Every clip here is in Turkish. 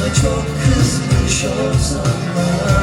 Çok kızmış olsam da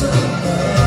Yes.